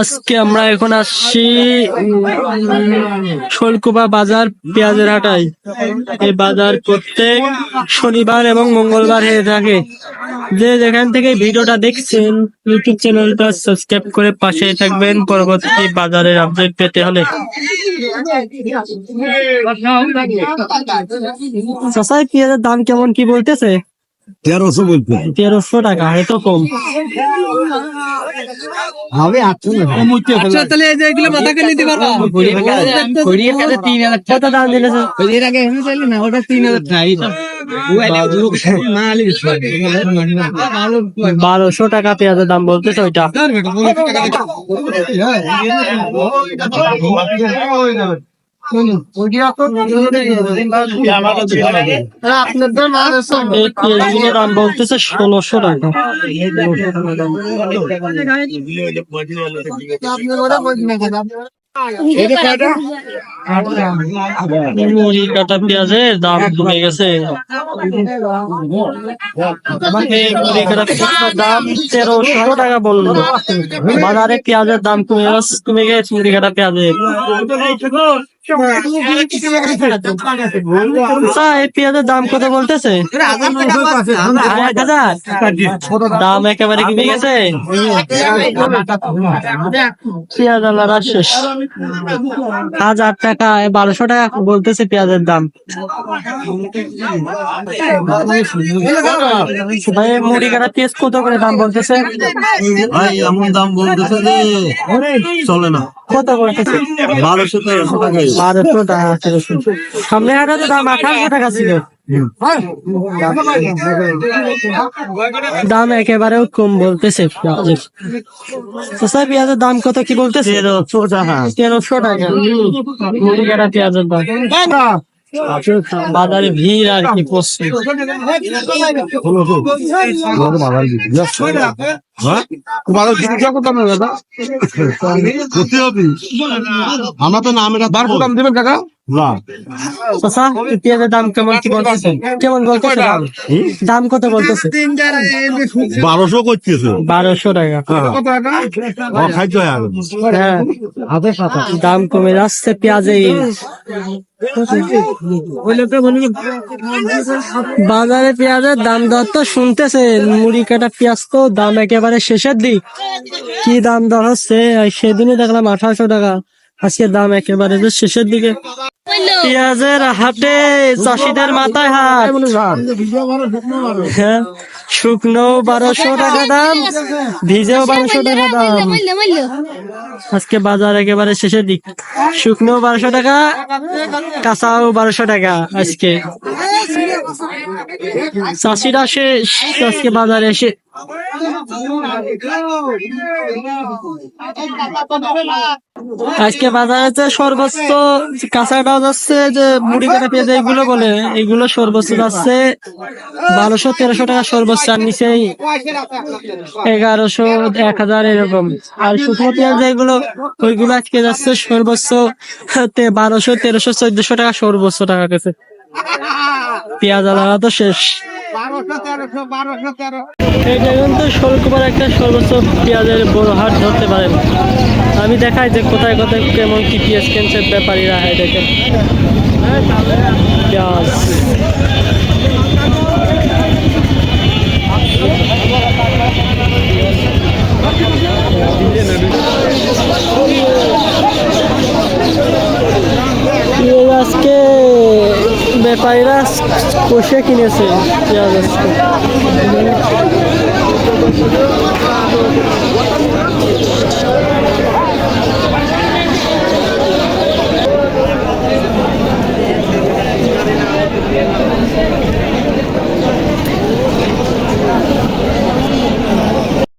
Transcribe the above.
আজকে আমরা এখন আসছি শোলকুপা বাজার পেঁয়াজের হাটায়। এই বাজার প্রত্যেক শনিবার এবং মঙ্গলবার হয়ে থাকে। যে যেখান থেকে ভিডিওটা দেখছেন ইউটিউব চ্যানেলটা সাবস্ক্রাইব করে পাশে থাকবেন। পরবর্তী বাজারের আপডেট পেতে হলে। চাষাই পেঁয়াজের দাম কেমন কি বলতেছে? তেরোশো বলতে তেরোশো টাকা এত কম হবে আচ্ছা তাহলে এই যে এগুলো মাথাকে নিতে পারবা কত দাম দিলেছে বারোশো টাকা পেঁয়াজের দাম বলতেছে ওইটা এই পেঁয়াজগুলোর দাম বলতেছে ষোলোশো টাকা। কাটা পেঁয়াজের দাম কমে গেছে। দাম তেরোশো টাকা বলল। বাজারে পেঁয়াজের দাম কমে গেছে কমে গেছে মুড়ি কাটা পেঁয়াজের। পেঁয়াজের দাম কত বলতেছে? এক হাজার? দাম একেবারে কমে গেছে। পেঁয়াজ শেষ। হাজার টাকা বারোশো টাকা বলতেছে পেঁয়াজের দাম। ভাই মুড়ি কাটা পেঁয়াজ কত করে দাম বলতেছে? ভাই এমন দাম বলতেছে যে চলে না। কত বারোশো টাকা সামনে হাটাতে দাম আঠারোশো টাকা ছিল। দাম একেবারেও কম বলতেছে পেঁয়াজের। চাচা পেঁয়াজের দাম কত কি বলতেছে? তেরোশো টাকা। পেঁয়াজের দাম। বাজারে ভিড় আর কি পড়ছে আমরা তো নাম এটা বার দাম দেবেন কাকা দাম কেমন কি বলতেছে? কেমন বলতেছে দাম? দাম কত বলতেছে? বারোশো করতেছে। বারোশো টাকা। হয়। হ্যাঁ দাম কমে যাচ্ছে পেঁয়াজের বাজারে পেঁয়াজের দাম দর তো শুনতেছে। মুড়ি কাটা পেঁয়াজ তো দাম একেবারে শেষের দিক। কি দাম দর হচ্ছে? আর সেদিনই দেখলাম আঠারোশো টাকা। আজকে দাম একেবারে শেষের দিকে। পেঁয়াজের হাটে চাষিদের মাথায় হাট। হ্যাঁ শুকনো বারোশো টাকা দাম, ভিজেও বারোশো টাকা দাম। আজকে বাজার একেবারে শেষের দিক। শুকনো বারোশো টাকা, কাঁচাও বারোশো টাকা আজকে। চাষিরা শেষ, আজকে বাজারে এসে আজকে বাজারে যে সর্বোচ্চ কাঁচাটাও যাচ্ছে যে মুড়ি কাটা পেঁয়াজ, এইগুলো বলে এগুলো সর্বোচ্চ যাচ্ছে বারোশো, তেরোশো টাকা সর্বোচ্চ, আর নিচেই এগারোশো, এক হাজার এরকম। আর শুকনো পেঁয়াজ যেগুলো ওইগুলো আজকে যাচ্ছে সর্বোচ্চ বারোশো, তেরোশো, চোদ্দশো টাকা সর্বোচ্চ টাকা গেছে। পেঁয়াজ আলাদা তো শেষ। একটা বড় ধরতে আমি দেখাই যে কোথায় কোথায়, কেমন কি পেঁয়াজ কিনছে ব্যাপারীরা হয় দেখেন। পেঁয়াজ আজকে ব্যাপারীরা কষে কিনেছে পেঁয়াজ আজকে।